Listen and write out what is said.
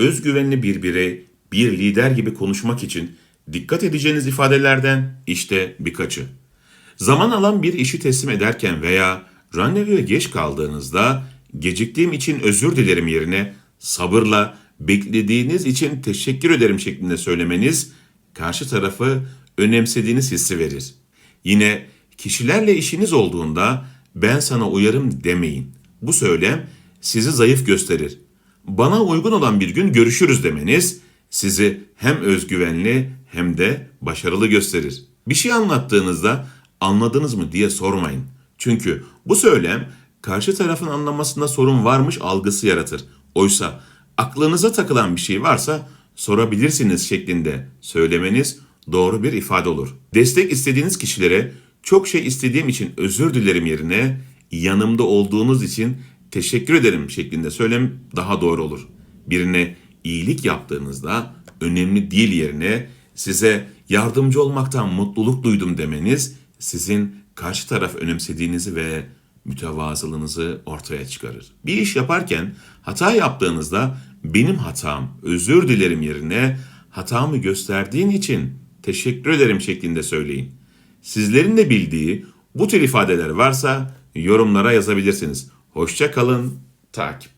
özgüvenli bir birey, bir lider gibi konuşmak için dikkat edeceğiniz ifadelerden işte birkaçı. Zaman alan bir işi teslim ederken veya randevuya geç kaldığınızda geciktiğim için özür dilerim yerine sabırla beklediğiniz için teşekkür ederim şeklinde söylemeniz karşı tarafı önemsediğiniz hissi verir. Yine kişilerle işiniz olduğunda ben sana uyarım demeyin. Bu söylem sizi zayıf gösterir. Bana uygun olan bir gün görüşürüz demeniz sizi hem özgüvenli hem de başarılı gösterir. Bir şey anlattığınızda anladınız mı diye sormayın. Çünkü bu söylem karşı tarafın anlamasında sorun varmış algısı yaratır. Oysa aklınıza takılan bir şey varsa sorabilirsiniz şeklinde söylemeniz doğru bir ifade olur. Destek istediğiniz kişilere çok şey istediğim için özür dilerim yerine yanımda olduğunuz için teşekkür ederim şeklinde söylem daha doğru olur. Birine iyilik yaptığınızda önemli değil yerine size yardımcı olmaktan mutluluk duydum demeniz sizin karşı taraf önemsediğinizi ve mütevazılığınızı ortaya çıkarır. Bir iş yaparken hata yaptığınızda benim hatam, özür dilerim yerine hatamı gösterdiğin için teşekkür ederim şeklinde söyleyin. Sizlerin de bildiği bu tür ifadeler varsa yorumlara yazabilirsiniz. Hoşça kalın, takipte.